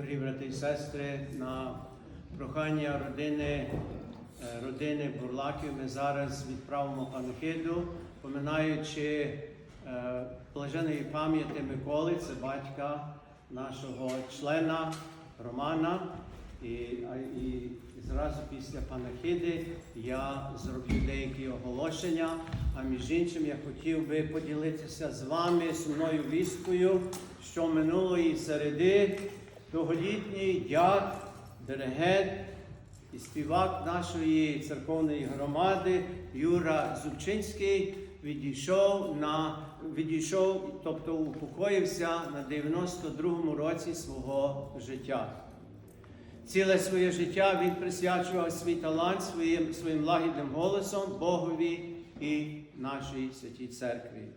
Дорогі брати і сестри, на прохання родини, е, родини Бурлаків ми зараз відправимо панахиду, поминаючи е, блаженої пам'яті Миколи, це батька нашого члена Романа. І, і зразу після панахиди я зроблю деякі оголошення. А між іншим я хотів би поділитися з вами сумною вісткою, що минулої середи довголітній дяд, диригент і співак нашої церковної громади Юра Зубчинський відійшов на відійшов, тобто упокоївся на 92-му році свого життя. Ціле своє життя він присвячував свій талант своїм, своїм лагідним голосом Богові і нашій святій церкві.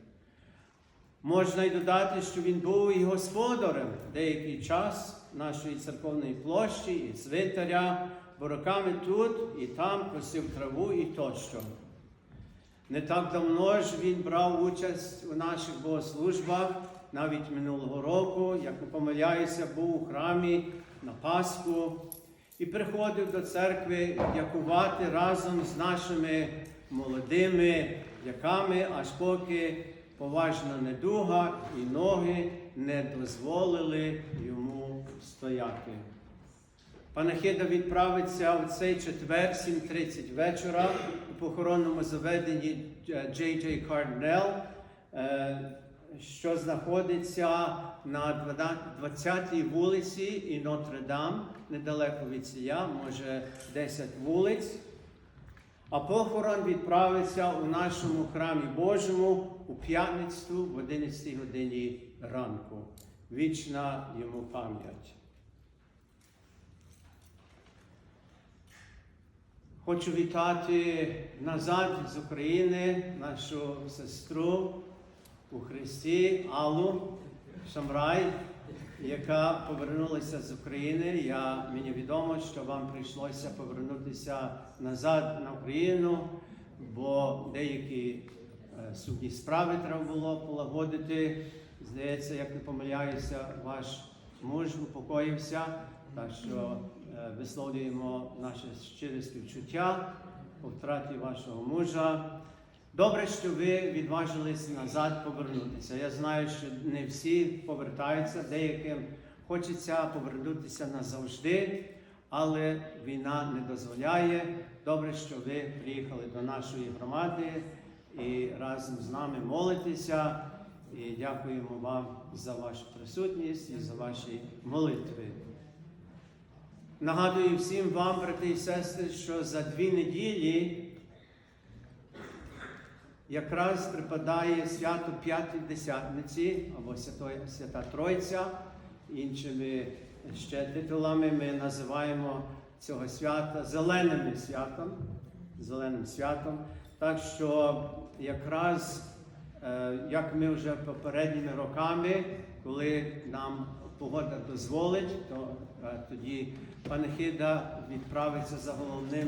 Можна й додати, що він був і господарем деякий час нашої церковної площі і цвинтаря, бо роками тут і там косив траву і тощо. Не так давно ж він брав участь у наших богослужбах, навіть минулого року, як не помиляюся, був у храмі на Пасху і приходив до церкви дякувати разом з нашими молодими дяками, аж поки поважна недуга і ноги не дозволили йому стояти. Панахида відправиться у цей четвер, 7.30 вечора у похоронному заведенні Джей Джей Карднел, е, що знаходиться на 20-й вулиці і Нотр-Дам, недалеко від сія, може 10 вулиць. А похорон відправиться у нашому храмі Божому у п'ятницю в 11 годині ранку. Вічна йому пам'ять. Хочу вітати назад з України нашу сестру у Христі Аллу Шамрай, яка повернулася з України. Я, мені відомо, що вам прийшлося повернутися назад на Україну, бо деякі е, судні справи треба було полагодити. Здається, як не помиляюся, ваш муж упокоївся, так що е, висловлюємо наше щире співчуття у втраті вашого мужа. Добре, що ви відважились назад повернутися. Я знаю, що не всі повертаються, деяким хочеться повернутися назавжди, але війна не дозволяє. Добре, що ви приїхали до нашої громади і разом з нами молитеся. І дякуємо вам за вашу присутність і за ваші молитви. Нагадую всім вам, брати і сестри, що за дві неділі якраз припадає свято П'ятидесятниці або Святої Свята Тройця. Іншими ще титулами ми називаємо цього свята зеленим святом. Зеленим святом. Так що якраз, як ми вже попередніми роками, коли нам погода дозволить, то е, тоді панихида відправиться за головним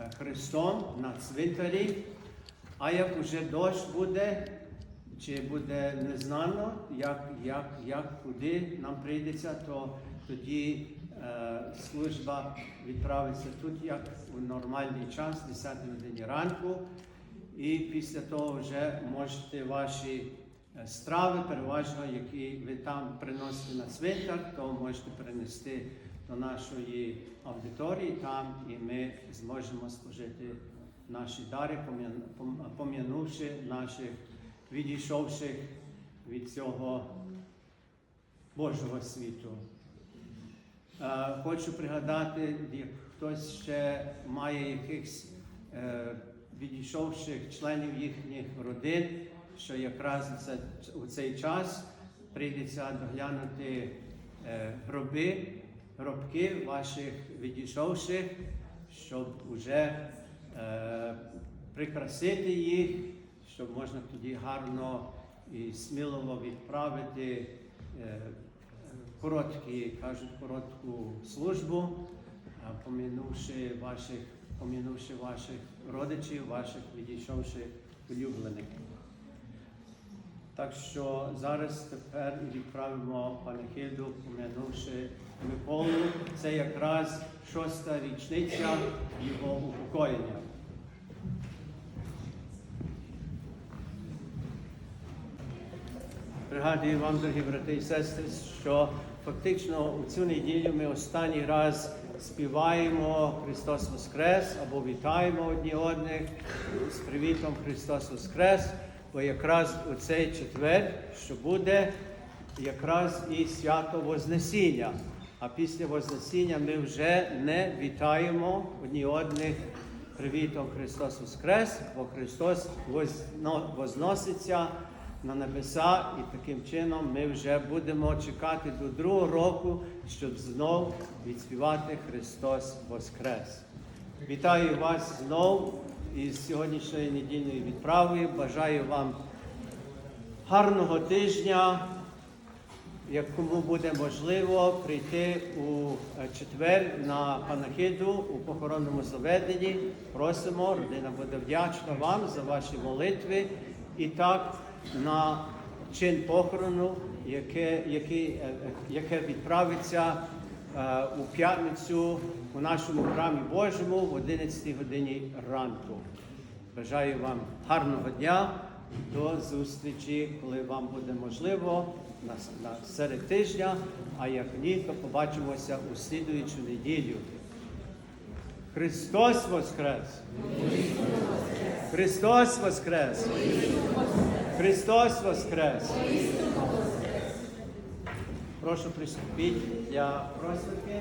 е, Христом на цвинтарі. А як уже дощ буде, чи буде незнано, як, як, як куди нам прийдеться, то тоді е, служба відправиться тут, як у нормальний час, 10 годині ранку. І після того вже можете ваші е, страви, переважно, які ви там приносите на цвинтар, то можете принести до нашої аудиторії там, і ми зможемо служити наші дари, пом'янувши наших відійшовших від цього Божого світу. Е, Хочу пригадати, як хтось ще має якихось е, відійшовших членів їхніх родин, що якраз у це- у цей час прийдеться доглянути е, гроби, гробки ваших відійшовших, щоб уже е, прикрасити їх, щоб можна тоді гарно і сміливо відправити е, короткі, кажуть, коротку службу, помінувши ваших, помінувши ваших родичів, ваших відійшовших улюблених. Так що зараз тепер відправимо панихиду, помянувши Миколу. Це якраз шоста річниця його упокоєння. Пригадую вам, дорогі брати і сестри, що фактично у цю неділю ми останній раз співаємо Христос Воскрес або вітаємо одні одних з привітом Христос Воскрес, бо якраз у цей четвер, що буде якраз і свято Вознесіння. А після Вознесіння ми вже не вітаємо одні одних привітом Христос Воскрес, бо Христос возноситься на небеса, і таким чином ми вже будемо чекати до другого року, щоб знов відспівати Христос Воскрес. Вітаю вас знов із сьогоднішньої недільної відправи. Бажаю вам гарного тижня. Як кому буде можливо прийти у четвер на панахиду у похоронному заведенні, просимо, родина буде вдячна вам за ваші молитви. І так на чин похорону, яке, який, е, е, яке відправиться е, у п'ятницю у нашому храмі Божому в 11 годині ранку. Бажаю вам гарного дня, до зустрічі, коли вам буде можливо на, на серед тижня, а як ні, то побачимося у слідуючу неділю. Христос Воскрес! Христос Воскрес! Христос Воскрес! Прошу приступіть для просвідки.